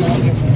খুলো খুলো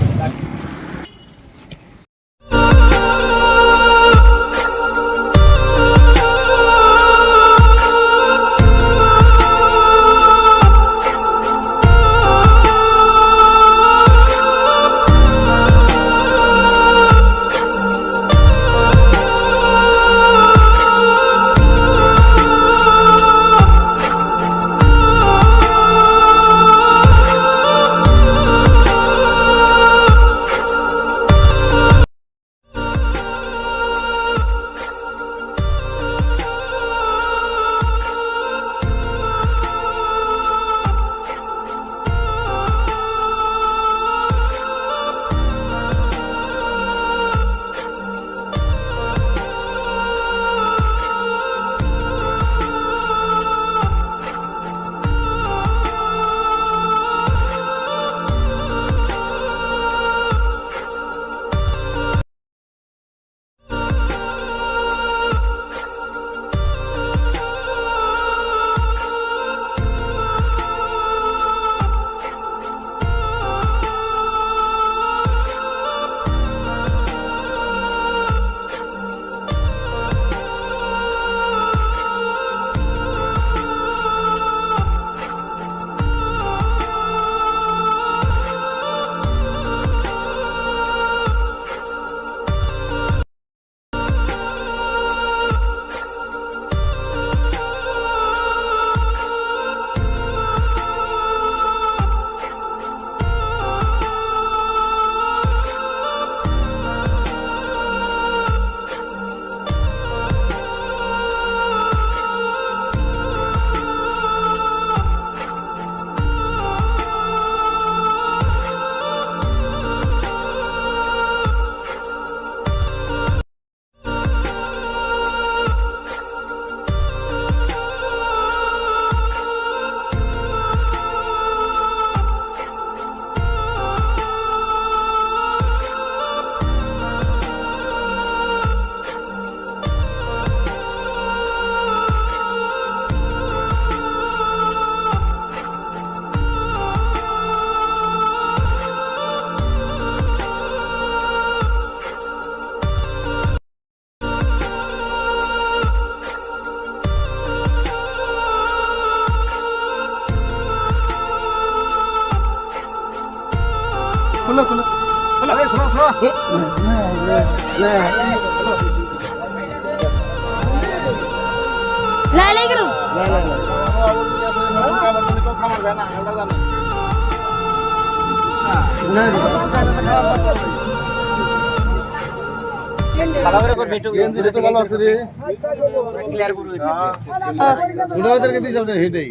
চলছে হেঁটেই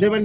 দেবেন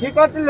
ঠিক আছে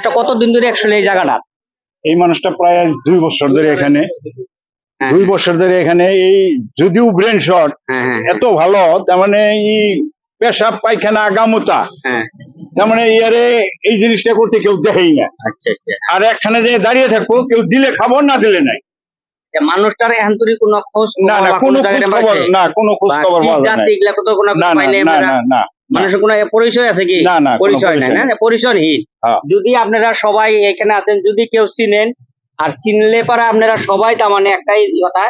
মানুষটা কতদিন ধরে একচুয়ালি এই জায়গাটা? এই মানুষটা প্রায় দুই বছর ধরে এখানে। হ্যাঁ, দুই বছর ধরে এখানে এই যদিও ব্রেন শট হ্যাঁ হ্যাঁ এত ভালো তার মানে এই পেশাব পায়খানা গামুতা। হ্যাঁ। তার মানে ইয়ারে এই জিনিসটা করতে কেউ দেখেই না। আচ্ছা আচ্ছা। আর একখানে যে দাঁড়িয়ে থাকব কেউ দিলে খাব না দিলে নাই। আচ্ছা, মানুষটার এখন তুই কোনো খোঁজ না না কোনো খোঁজ খবর না কোনো খোঁজ খবর না না না না। মানুষের কোনো পরিচয় আছে কি? না, না, পরিচয় নাই পরিচয় না পরিচয়হীন হ্যাঁ। যদি আপনারা সবাই এখানে আছেন যদি কেউ চিনেন আর চিনলে পরে আপনারা সবাই তার মানে একটাই কথা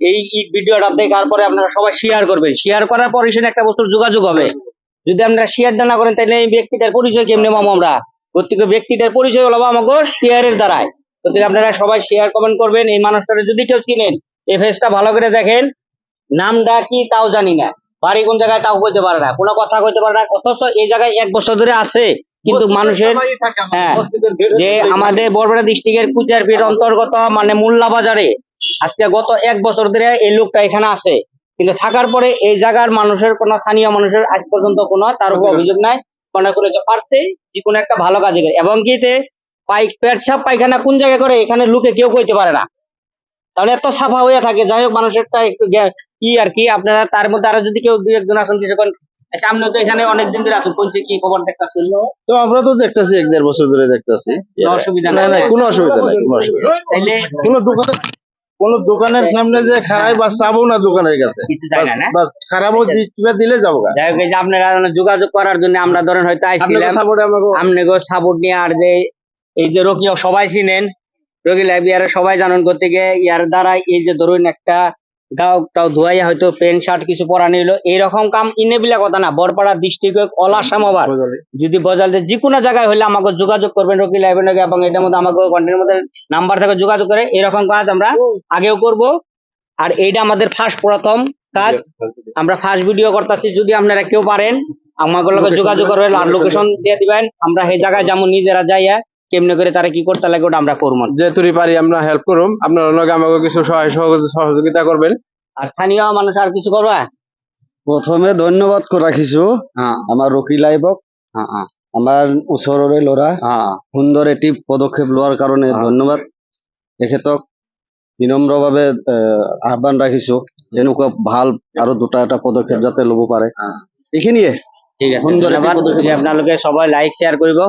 এই ভিডিওটা দেখার পরে আপনারা সবাই শেয়ার করবেন। শেয়ার করার পরে সেখানে একটা বস্তুর যোগাযোগ হবে। যদি আপনারা শেয়ার না করেন তাহলে এই ব্যক্তিটার পরিচয় কেমনে পাবো আমরা? প্রত্যেক ব্যক্তিটার পরিচয় হলো আমাকে শেয়ারের দ্বারাই। তো আপনারা সবাই শেয়ার কমেন্ট করবেন। এই মানুষটার যদি কেউ চিনেন এই ফেসটা ভালো করে দেখেন। নামটা কি তাও জানি না। বাড়ি কোন জায়গায় তাও কইতে পারে না কোনো কথা কইতে পারে না অথচ এই জায়গায় এক বছর ধরে আছে কিন্তু মানুষের হ্যাঁ যে আমাদের বরবেড়া ডিস্ট্রিক্টের কুচারপির অন্তর্গত মানে মোল্লা বাজারে আজকে গত এক বছর ধরে এই লোকটা এখানে আছে কিন্তু থাকার পরে এই জায়গার মানুষের কোনো স্থানীয় মানুষের আজ পর্যন্ত কোনো তার উপর অভিযোগ নাই মনে করে যে পারতে যে কোনো একটা ভালো কাজে করে এবং কি পাই পেটসাপ পায়খানা কোন জায়গায় করে এখানে লোকে কেউ কইতে পারে না। তাহলে এত সাফা হয়ে থাকে যাই হোক মানুষেরটা একটু কি আর কি আপনারা তার মধ্যে আরও যদি কেউ দুই একজন আসেন কিছুক্ষণ আচ্ছা আপনি তো এখানে অনেকদিন ধরে আছেন কোন কি খবর দেখা শুনলো তো আমরা তো দেখতেছি এক দেড় বছর ধরে দেখতেছি। কোনো অসুবিধা না না কোনো অসুবিধা নাই কোনো অসুবিধা তাইলে কোনো দোকানে কোনো দোকানের সামনে যে খারাপ বা চাবো না দোকানের কাছে খারাপও দি- কিবা দিলে যাব আপনারা যোগাযোগ করার জন্য আমরা ধরেন হয়তো আইছিলাম। আপনাকে সাপোর্টে সাপোর্ট নিয়ে আর যে এই যে রোগী সবাই চিনেন। রোগী লাইভ ইয়ারে সবাই জানেন করতে গিয়ে ইয়ার দ্বারা এই যে ধরুন একটা গাও টাও ধোয়াই হয়তো প্যান্ট শার্ট কিছু পরা নিল এইরকম কাম ইনেবিলা কথা না বরপাড়া ডিস্ট্রিক্ট অলাসাম আবার যদি বজালতে যে কোনো জায়গায় হলে আমাকে যোগাযোগ করবেন রকি লাইভের নাকি এবং এটার মধ্যে আমাকে কন্টেন্টের মধ্যে নাম্বার থেকে যোগাযোগ করে এরকম কাজ আমরা আগেও করব। আর এইটা আমাদের ফার্স্ট প্রথম কাজ। আমরা ফার্স্ট ভিডিও করতেছি যদি আপনারা কেউ পারেন আমাকে যোগাযোগ করবেন আর লোকেশন দিয়ে। দিবেন। আমরা সেই জায়গায় যেমন নিজেরা যাইয়া কেমনে করে তারা কি করতে লাগে ওটা আমরা করব। যেহেতু পারি আমরা হেল্প করুম। আপনার লগে আমাকে কিছু সহায় সহযোগিতা করবেন। আর স্থানীয় মানুষ আর কিছু করবা? প্ৰথমে ধন্যবাদ ৰাখিছো হ্যাঁ। আমাৰ ৰকি লাইভক হ্যাঁ হ্যাঁ। আমাৰ ওচৰৰে ল'ৰা হ্যাঁ। সুন্দৰ এটি পদক্ষেপ লোৱাৰ কাৰণে ধন্যবাদ। তেখেতক বিনম্ৰভাৱে এ, আহ্বান ৰাখিছো এনেকুৱা ভালো আৰু দুটা এটা পদক্ষেপ যাতে ল'ব পাৰে এইখিনিয়ে সুন্দর একটি আপনাদের সবাই লাইক শেয়ার করব।